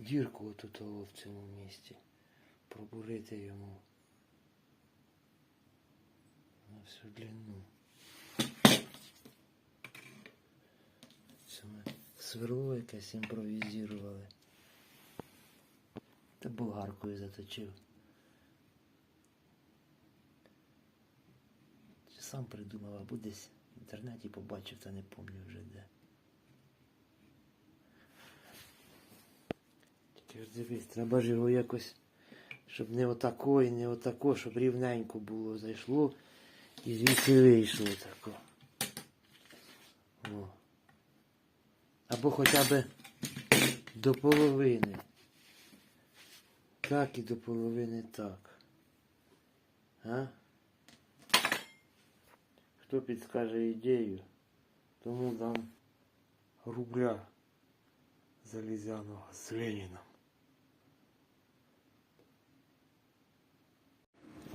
дірку отут в цьому місці. Пробурити йому на всю длину. Це ми сверло якесь імпровізували. Та болгаркою заточив. Чи сам придумав, або десь в інтернеті побачив, та не пам'ятаю вже де. Тільки ж дивись, треба ж його якось, щоб не отако і не отако, щоб рівненько було зайшло і звідси вийшло тако. О. Або хоча б до половини. Так і до половини так. А? Хто підскаже ідею, тому дам рубля залізяного з Леніном.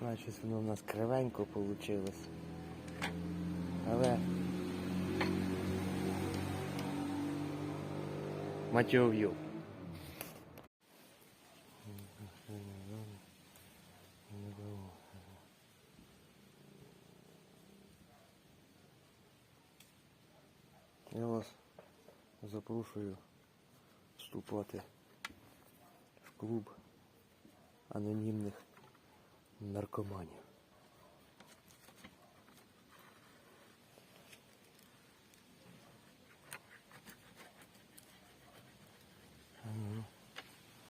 Значить, воно у нас кривенько вийшло. Але матьов'ю. Я вас запрошую вступати в клуб анонімних наркоманів.